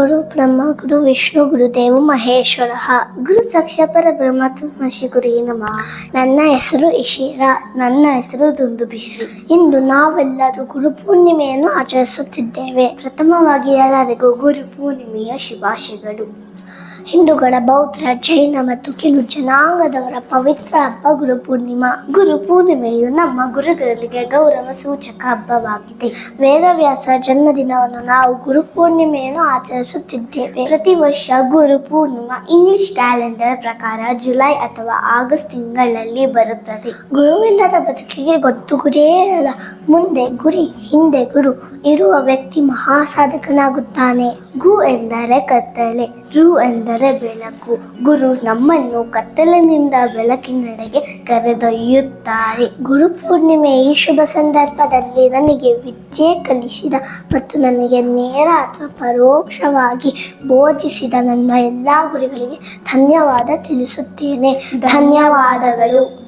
ಗುರು ಬ್ರಹ್ಮ, ಗುರು ವಿಷ್ಣು, ಗುರುದೇವ, ಮಹೇಶ್ವರ. ಗುರು ಸಾಕ್ಷಾತ್ ಬ್ರಹ್ಮ ಗುರು ನಮಃ. ನನ್ನ ಹೆಸರು ಇಶಿರಾ ನನ್ನ ಹೆಸರು ದುಂದು ದುಂದುಬಿಶ್ರಿ ಇಂದು ನಾವೆಲ್ಲರೂ ಗುರು ಪೂರ್ಣಿಮೆಯನ್ನು ಆಚರಿಸುತ್ತಿದ್ದೇವೆ. ಪ್ರಥಮವಾಗಿ ಎಲ್ಲರಿಗೂ ಗುರು ಪೂರ್ಣಿಮೆಯ ಶುಭಾಶಯಗಳು. ಹಿಂದೂಗಳ ಬೌದ್ಧ ಜೈನ ಮತ್ತು ಕೆಲವು ಜನಾಂಗದವರ ಪವಿತ್ರ ಹಬ್ಬ ಗುರು ಪೂರ್ಣಿಮಾ. ಗುರು ಪೂರ್ಣಿಮೆಯು ನಮ್ಮ ಗುರುಗಳಿಗೆ ಗೌರವ ಸೂಚಕ ಹಬ್ಬವಾಗಿದೆ. ವೇದವ್ಯಾಸ ಜನ್ಮದಿನವನ್ನು ನಾವು ಗುರು ಪೂರ್ಣಿಮೆಯನ್ನು ಆಚರಿಸುತ್ತಿದ್ದೇವೆ. ಪ್ರತಿ ವರ್ಷ ಗುರು ಪೂರ್ಣಿಮಾ ಇಂಗ್ಲಿಷ್ ಕ್ಯಾಲೆಂಡರ್ ಪ್ರಕಾರ ಜುಲೈ ಅಥವಾ ಆಗಸ್ಟ್ ತಿಂಗಳಲ್ಲಿ ಬರುತ್ತದೆ. ಗುರುವಿಲ್ಲದ ಬದುಕಿಗೆ ಗೊತ್ತು ಗುರಿಯೇ ಇರಲ್ಲ ಮುಂದೆ ಗುರಿ, ಹಿಂದೆ ಗುರು ಇರುವ ವ್ಯಕ್ತಿ ಮಹಾಸಾಧಕನಾಗುತ್ತಾನೆ. ಗು ಎಂದರೆ ಕತ್ತಲೆ, ರು ಎಂದರೆ ಬೆಳಕು. ಗುರು ನಮ್ಮನ್ನು ಕತ್ತಲಿನಿಂದ ಬೆಳಕಿನೆಡೆಗೆ ಕರೆದೊಯ್ಯುತ್ತಾರೆ. ಗುರು ಪೂರ್ಣಿಮೆ ಈ ಶುಭ ಸಂದರ್ಭದಲ್ಲಿ ನನಗೆ ವಿದ್ಯೆ ಕಲಿಸಿದ ಮತ್ತು ನನಗೆ ನೇರ ಅಥವಾ ಪರೋಕ್ಷವಾಗಿ ಬೋಧಿಸಿದ ನನ್ನ ಎಲ್ಲ ಗುರುಗಳಿಗೆ ಧನ್ಯವಾದ ತಿಳಿಸುತ್ತೇನೆ. ಧನ್ಯವಾದಗಳು.